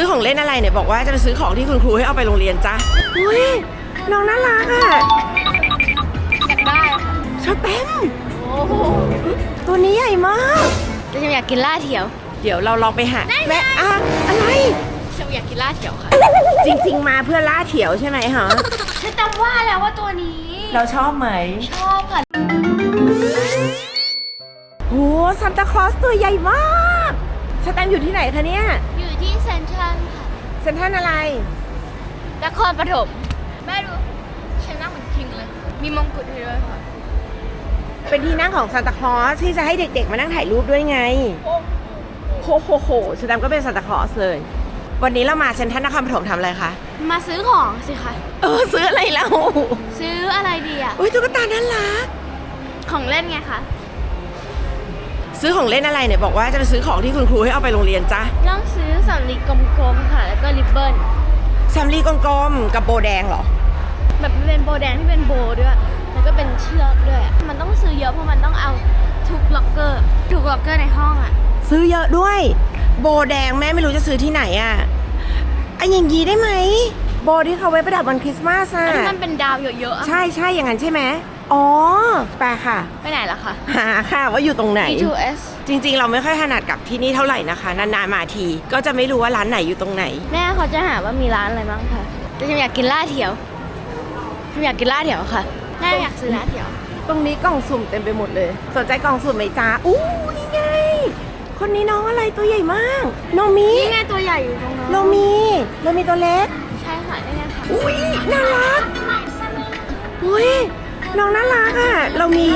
ซื้อของเล่นอะไรเนี่ยบอกว่าจะไปซื้อของที่คุณครูให้เอาไปโรงเรียนจ้ะอุ้ยน้องน่ารักอะอยากได้ค่ะชอบเต็ม โอ้โหตัวนี้ใหญ่มากแต่ฉันอยากกินล่าเถียว เดี๋ยวเราลองไปหาแม่อะอะไร ฉันอยากกินล่าเถียวค่ะจริงๆ มาเพื่อล่าเถียวใช่ไหมฮะฉันจำว่าแล้วว่าตัวนี้เราชอบไหมชอบค่ะโหซันตาคลอสตัวใหญ่มาก สแตมป์อยู่ที่ไหนคะเนี่ยอยู่ที่เซนทรัลค่ะเซ็นทรัลอะไร นครปฐมแม่ดูฉันนั่งเหมือนคิงเลย มีมงกุฎให้ด้วยค่ะ เป็นที่นั่งของซานตาคลอสที่จะให้เด็กๆมานั่งถ่ายรูปด้วยไง โหโหโหสแตมป์ก็เป็นซานตาคลอสเลย วันนี้เรามาเซ็นทรัลนครปฐมทำอะไรคะ มาซื้อของสิคะ เออซื้ออะไรแล้วซื้ออะไรดีอะอุ้ยตุ๊กตาน่ารัก ของเล่นไงคะ ซื้อของเล่นอะไรเนี่ยบอกว่าจะไปซื้อของที่คุณครูให้เอาไปโรงเรียนจ้ะต้องซื้อสำลีกลมๆค่ะ แล้วก็ริบเบิ้ลแซมลี่กลมๆกับโบแดงเหรอ แบบมันเป็นโบแดงที่เป็นโบด้วย แล้วก็เป็นเชือกด้วย มันต้องซื้อเยอะเพราะมันต้องเอาทุกล็อกเกอร์ทุกล็อกเกอร์ในห้องอะซื้อเยอะด้วย โบแดงแม่ไม่รู้จะซื้อที่ไหนอะอันอย่างยีได้ไหมโบที่เขาไว้ประดับวันคริสต์มาสอะอันที่มันเป็นดาวเยอะๆอะใช่ใช่อย่างนั้นใช่ไหม อ๋อแปลค่ะ ไปไหนล่ะคะ หาค่ะว่าอยู่ตรงไหน B2S จริงๆ เราไม่ค่อยถนัดกับที่นี่เท่าไหร่นะคะ นานๆมาที ก็จะไม่รู้ว่าร้านไหนอยู่ตรงไหน แม่เขาจะหาว่ามีร้านอะไรบ้างค่ะแต่ฉันอยากกินล่าเถียวฉันอยากกินล่าเถียวค่ะแม่อยากซื้อล่าเถียว ตรงนี้กล่องสุ่มเต็มไปหมดเลย สนใจกล่องสุ่มไหมจ๊ะอู้นี่ไง คนนี้น้องอะไรตัวใหญ่มากน้องมีนี่ไงตัวใหญ่อยู่ตรงนั้นเรามีเรามีตัวเล็ก ใช่ค่ะนี่ไงค่ะ อุ้ยน่ารักอุ้ย น้องน่ารักอะ เรามี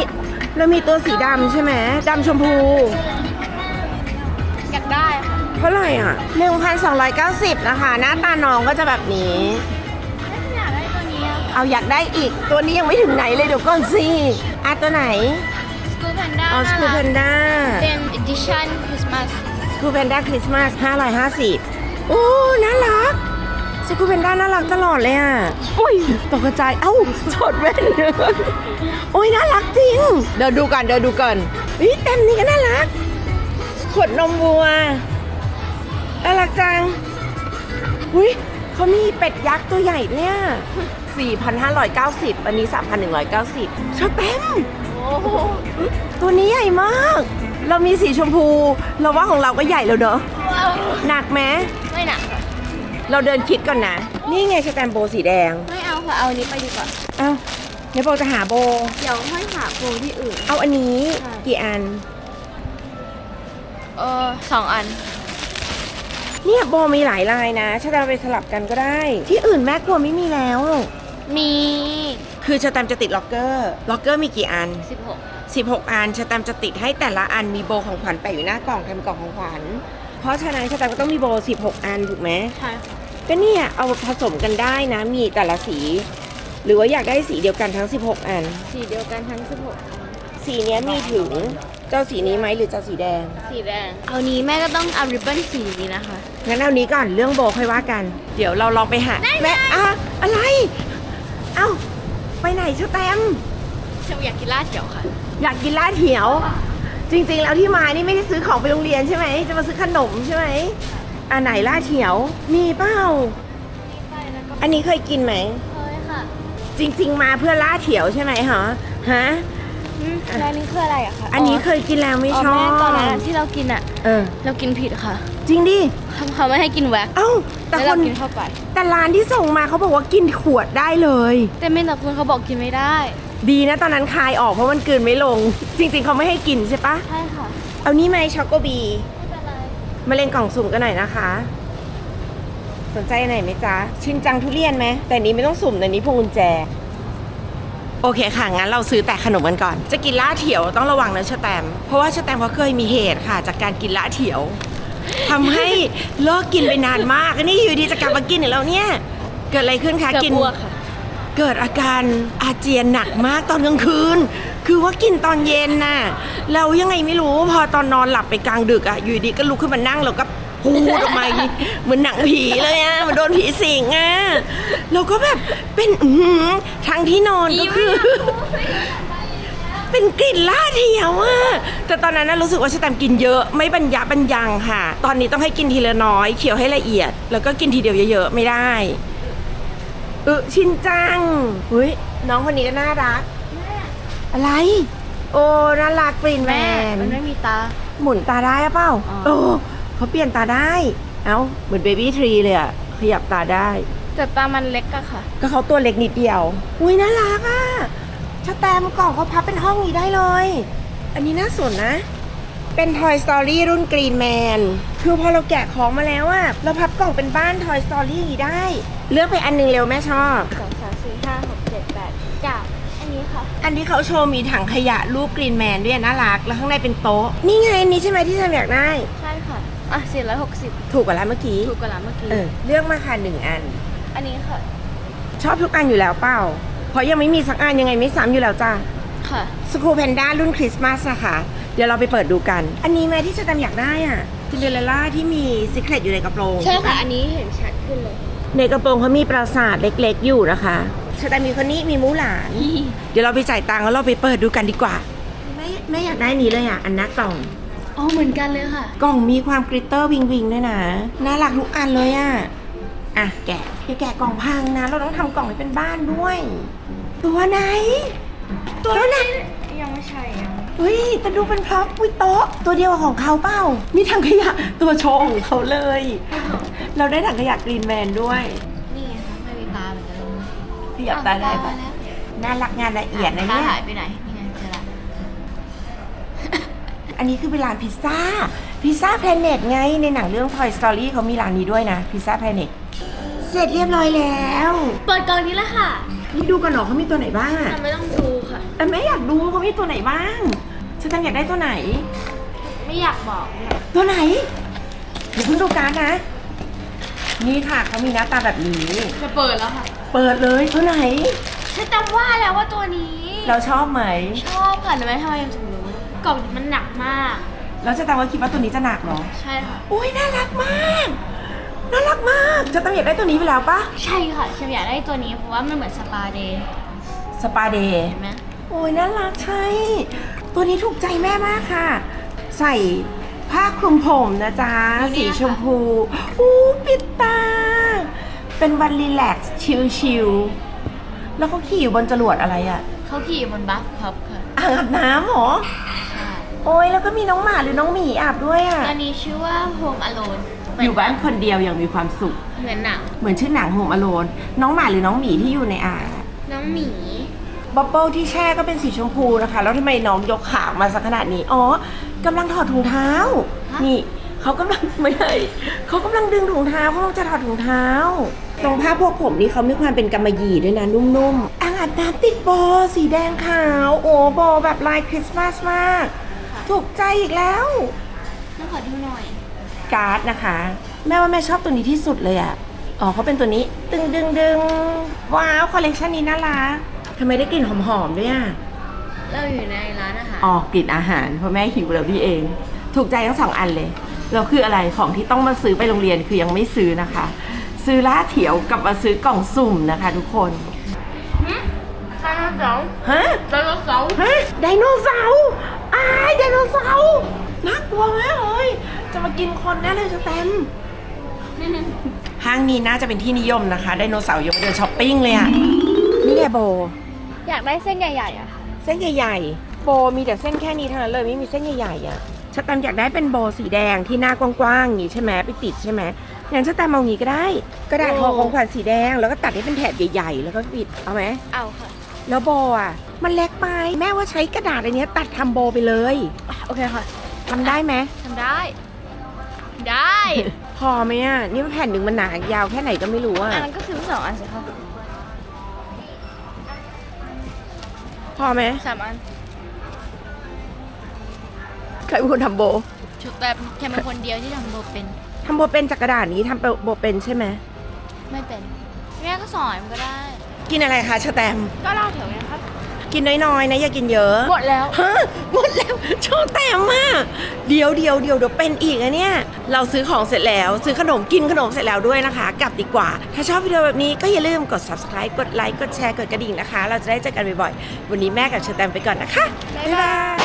เรามีตัวสีดำใช่ไหมดำชมพู อยากได้ค่ะเท่าไหร่อะ 1,290 นะคะ หน้าตาน้องก็จะแบบนี้แม่ฉันอยากได้ตัวนี้อะเอาอยากได้อีก ตัวนี้ยังไม่ถึงไหนเลยเดี๋ยวก่อนสิอะตัวไหนสกูแพนด้าเอาสกูแพนด้าเป็น edition Christmas สกูแพนด้าคริสต์มาส550โอ้ น่ารัก สกูแพนด้าน่ารักตลอดเลยอะอุ้ยตกใจเอ้าชดแว่นโอ้ยน่ารักจริง เดี๋ยวดูก่อนเดี๋ยวดูก่อนอีเต็มนี้ก็น่ารัก ขวดนมวัวน่ารักจังอุ้ยเขามีเป็ดยักษ์ตัวใหญ่เนี่ย 4,590 อันนี้ 3,190ชอบเต็มโอ้โหตัวนี้ใหญ่มาก เรามีสีชมพู เราว่าของเราก็ใหญ่แล้วเนอะว้าวหนักไหมไม่หนักค่ะ เราเดินคิดก่อนนะ นี่ไงสแตมโบสีแดง ไม่เอาค่ะเอาอันนี้ไปดีกว่า เอ้าเดี๋ยวโบจะหาโบ เดี๋ยวค่อยหาโปรที่อื่น เอาอันนี้ค่ะกี่อัน เออสองอัน เนี่ยโบมีหลายลายนะชาแตมไปสลับกันก็ได้ ที่อื่นแม่กลัวไม่มีแล้ว มีคือชาแตมจะติดล็อกเกอร์ ล็อกเกอร์มีกี่อัน16 16 อันชาแตมจะติดให้แต่ละอันมีโบของขวัญแปะอยู่หน้ากล่องทำกล่องของขวัญ เพราะฉะนั้นชาแตมก็ต้องมีโบ 16 อันถูกไหม ใช่ค่ะ ก็เนี่ยเอาผสมกันได้นะ มีแต่ละสี หรือว่าอยากได้สีเดียวกันทั้ง 16 อัน สีเดียวกันทั้ง16สีเนี้ยมีถึงเจ้าสีนี้ไหมหรือเจ้าสีแดงสีแดง เอานี้แม่ก็ต้องเอาริบบิ้นสีนี้นะคะ งั้นเอานี้ก่อนเรื่องโบค่อยว่ากัน เดี๋ยวเราลองไปหาแม่อะอะไร เอ้าไปไหนชูแตมฉันอยากกินล่าเถียวค่ะ อยากกินลาดเถียว จริงๆแล้วที่มานี่ไม่ได้ซื้อของไปโรงเรียนใช่ไหมจะมาซื้อขนมใช่ไหม อันไหนลาดเถียว มีเปล่าไปแล้วก็อันนี้เคยกินไหม เคยค่ะจริง ๆ มาเพื่อลาดเถียวใช่ไหมฮะฮะ แล้วอันนี้คืออะไรอะคะอันนี้เคยกินแล้วไม่อ๋อชอบแม่ตอนนั้นอะที่เรากินอะเออ เรากินผิดค่ะจริงดิ เขาเขาไม่ให้กินแว็กซ์เอ้า แต่แล้วคเราน กินเข้าไป แต่ร้านที่ส่งมาเขาบอกว่ากินขวดได้เลย แต่เมนตะคุณเขาบอกกินไม่ได้ ดีนะตอนนั้นคายออกเพราะมันกลืนไม่ลง จริง ๆ เขาไม่ให้กินใช่ปะ ใช่ค่ะ เอานี่ไหมช็อกโกบีไม่เป็นไรมาเล่นกล่องสุ่มกันหน่อยนะคะ สนใจอันไหนไหมจ๊ะ ชินจังทุเรียนไหม แต่นี้ไม่ต้องสุ่มแต่นี้พวงกุญแจ โอเคค่ะ งั้นเราซื้อแต่ขนมกันก่อน จะกินล่าเถียวต้องระวังนะชะแตม เพราะว่าชะแตมเขาเคยมีเหตุค่ะ จากการกินล่าเถียวทำให้เลิกกินไปนานมากอันนี่อยู่ดีจะกลับมากินอีกแล้วเนี่ย เกิดอะไรขึ้นคะเกือบกินอ้วกค่ะ เกิดอาการอาเจียนหนักมากตอนกลางคืน คือว่ากินตอนเย็นน่ะเรายังไงไม่รู้พอตอนนอนหลับไปกลางดึกอะอยู่ดีก็ลุกขึ้นมานั่งแล้วก็พูดออกมาอย่างงี้เหมือนหนังผีเลยอะเหมันโดนผีสิงอะเราก็แบบเป็นอือหือทั้งที่นอนก็คือ เป็นกลิ่นล่าเทียวอะแต่ตอนนั้นน่ะรู้สึกว่าชแตมป์กินเยอะไม่บรรยะบรรยังค่ะ ตอนนี้ต้องให้กินทีละน้อยเคี้ยวให้ละเอียด แล้วก็กินทีเดียวเยอะๆไม่ได้เออชินจังเฮ้ยน้องคนนี้ก็น่ารัก อะไร โอ้น่ารักกรีนแมแม่ นมันไม่มีตา หมุนตาได้อะเปล่าอ๋อเออเขาเปลี่ยนตาได้ เอ้า เหมือนเบบี้ทรีเลยอะขยับตาได้ แต่ตามันเล็กอะค่ะ ก็เขาตัวเล็กนิดเดียว อุ้ยน่ารักอะชาแตมกล่องเขาพับเป็นห้องนี้ได้เลย อันนี้น่าสนนะ เป็น Toy Story รุ่น Green Man คือพอเราแกะของมาแล้วอะเราพับกล่องเป็นบ้าน Toy Story อย่างนี้ได้ เลือกไปอันหนึงเร็วแม่ชอบ สองสามสี่ห้าหกเจ็ดแปดเก้าอันนี้ค่ะ อันที่เขาโชว์มีถังขยะรูป Green Man ด้วยน่ารัก แล้วข้างในเป็นโต๊ะ นี่ไงอันนี้ใช่ไหมที่ฉันอยากได้ ใช่ค่ะ อะสี่ร้อยหกสิบถูกกว่าร้านเมื่อกี้ ถูกกว่าร้านเมื่อกี้ เออ เลือกมาค่ะหนึ่งอัน อันนี้ค่ะ ชอบทุกอันอยู่แล้วเปล่า เพราะยังไม่มีสักอันยังไงไม่ซ้ำอยู่แล้วจ้า ค่ะ สกูแพนด้ารุ่นคริสต์มาสอะค่ะ เดี๋ยวเราไปเปิดดูกัน อันนี้ไหมที่ฉันอยากได้อะจินเดอเรลล่าที่มีซิเครตอยู่ในกระโปรงใช่ค่ะ อันนี้เห็นชัดขึ้นเลย ในกระโปรงเขามีปราสาทเล็กๆอยู่นะคะชาตามีคนนี้มีมูหลาน เดี๋ยวเราไปจ่ายตังค์แล้วเราไปเปิดดูกันดีกว่าแม่แม่อยากได้นี้เลยอะอันนักกล่อง อ๋อเหมือนกันเลยค่ะ กล่องมีความกริตเตอร์วิงวิงด้วยนะน่ารักทุกอันเลยอะอะแกะอย่าแกะกล่องพังนะ เราต้องทำกล่องให้เป็นบ้านด้วย ตัวไหน ตัวไหน ยังไม่ใช่ ยังเฮ้ยแต่ดูเป็นพร็อพวิโต๊ะตัวเดียวกับของเขาเปล่า มีถังขยะตัวโชว์ของเขาเลย เราได้ถังขยะกรีนแมนด้วยนี่ไงคะไม่มีตาเหมือนกันเลยขยับตาได้ปะแล้วน่ารักงานละเอียดนะตาเนี่ยหายไปไหนนี่ไงเจอละอันนี้คือเป็นร้านพิซซ่า พิซซ่าแพลเน็ตไงในหนังเรื่อง Toy Story เขามีร้านนี้ด้วยนะพิซซ่าแพลเน็ตเสร็จเรียบร้อยแล้ว เปิดกล่องนี้แล้วค่ะ นี่ดูกันหนอเขามีตัวไหนบ้างอะแต่ไม่ต้องดูค่ะ แต่แม่อยากดูเขามีตัวไหนบ้าง ฉันตั้งอยากได้ตัวไหน ไม่อยากบอกเนี่ยตัวไหนเดี๋ยวเพิ่งดูการดนะ นี่ค่ะเขามีหน้าตาแบบนี้ จะเปิดแล้วค่ะเปิดเลยตัวไหน ฉันจำว่าแล้วว่าตัวนี้ เราชอบไหม ชอบค่ะแต่ไม่ทำไมถึงรู้กล่องนี้มันหนักมากแล้วจะตามว่าคิดว่าตัวนี้จะหนักเหรอ ใช่ค่ะโอ้ยน่ารักมาก น่ารักมาก จะตั้งอยากได้ตัวนี้ไปแล้วปะใช่ค่ะฉันอยากได้ตัวนี้เพราะว่ามันเหมือนสปาเดย์สปาเดย์เห็นไหม โอ้ยน่ารักใช่ ตัวนี้ถูกใจแม่มากค่ะ ใส่ผ้าคลุมผมนะจ๊ะสีชมพู อู้ปิดตา เป็นวันรีแลกซ์ชิลๆ แล้วเขาขี่อยู่บนจรวดอะไรอะเขาขี่บนบัฟครับค่ะอ่างอาบน้ำเหรอ ใช่โอ้ยแล้วก็มีน้องหมาหรือน้องหมีอาบด้วยอะอันนี้ชื่อว่า Home Alone อยู่บ้านคนเดียวอย่างมีความสุข เหมือนหนังเหมือนชื่อหนังโฮมอโลน น้องหมาหรือน้องหมีที่อยู่ในอ่างอะน้องหมี บับเบิลที่แช่ก็เป็นสีชมพูนะคะ แล้วทำไมน้องยกขาออกมาสักขนาดนี้ อ๋อกำลังถอดถุงเท้านี่เขากำลังไม่ใช่เขากำลังดึงถุงเท้าเพราะเราจะถอดถุงเท้า ตรงผ้าพวกผมนี่เขามีความเป็นกำมะหยี่ด้วยนะ นุ่มๆอ่างอาบน้ำติดโบสีแดงขาว โอ้โบแบบลายคริสต์มาสมาก ถูกใจอีกแล้ว ต้องขอดูหน่อย การ์ดนะคะ แม่ว่าแม่ชอบตัวนี้ที่สุดเลยอะ่ะ อ๋อเขาเป็นตัวนี้ ดึงดึงดึงว้าว คอลเลกชันนี้น่ารัก ทำไมได้กลิ่นหอมๆด้วยอะ เราอยู่ในร้านอาหาร อ๋อกลิ่นอาหารเพราะแม่หิวแล้วพี่เอง ถูกใจทั้งสองอันเลยแล้วคืออะไรของที่ต้องมาซื้อไปโรงเรียนคือยังไม่ซื้อนะคะ ซื้อล่าเถียวกับมาซื้อกล่องสุ่มนะคะ ทุกคนไดโนเสาร์ฮะไดโนเสาร์ฮะไดโนเสาร์อ้ายไดโนเสาร์น่ากลัวมากเลยจะมากินคนแน่เลยจะเต็มห้างนี้น่าจะเป็นที่นิยมนะคะไดโนเสาร์ยังมาเดินช้อปปิ้งเลยอะ นี่ไงโบ อยากได้เส้นใหญ่ๆอะค่ะเส้นใหญ่ๆ โบมีแต่เส้นแค่นี้เท่านั้นเลยไม่มีเส้นใหญ่ๆอะชะแตมป์อยากได้เป็นโบสีแดงที่หน้ากว้างๆอย่างนี้ใช่ไหมไปติดใช่ไหมงั้นชะแตมป์เอาอย่างนี้ก็ได้กระดาษห่อของขวัญสีแดง แล้วก็ตัดให้เป็นแถบใหญ่ ๆ แล้วก็ปิดเอาไหมเอาค่ะ แล้วโบอะ มันเล็กไปแม่ว่าใช้กระดาษอันเนี้ยตัดทำโบไปเลยโอเคค่ะทำได้ไหมทำได้ ได้ พอไหมอะนี่มันแผ่นหนึ่งมันหนายาวแค่ไหนก็ไม่รู้อะอันนั้นก็ซื้อสองอันสิคะ อไหมสามอันใครเป็นคนทำโบชุดแบบแค่เป็นคนเดียวที่ทำโบเป็น ทำโบเป็นจากกระดาษนี้ทำโบเป็นใช่ไหมไม่เป็นแม่ก็สอนมันก็ได้ กินอะไรคะชะแตมป์ก็เล่าแถวนี้ครับ กินน้อยๆนะอย่ากินเยอะหมดแล้วฮะหมดแล้วโชว์แต้มมากเดี๋ยวเดี๋ยวเดี๋ยวเดี๋ยวเป็นอีกอะเนี่ยเราซื้อของเสร็จแล้ว ซื้อขนมกินขนมเสร็จแล้วด้วยนะคะ กลับดีกว่า ถ้าชอบวิดีโอแบบนี้ก็อย่าลืมกด subscribe กดไลค์กดแชร์กดกระดิ่งนะคะ เราจะได้เจอกันบ่อยๆวันนี้แม่กับเชอร์แตมไปก่อนนะคะบ๊ายบาย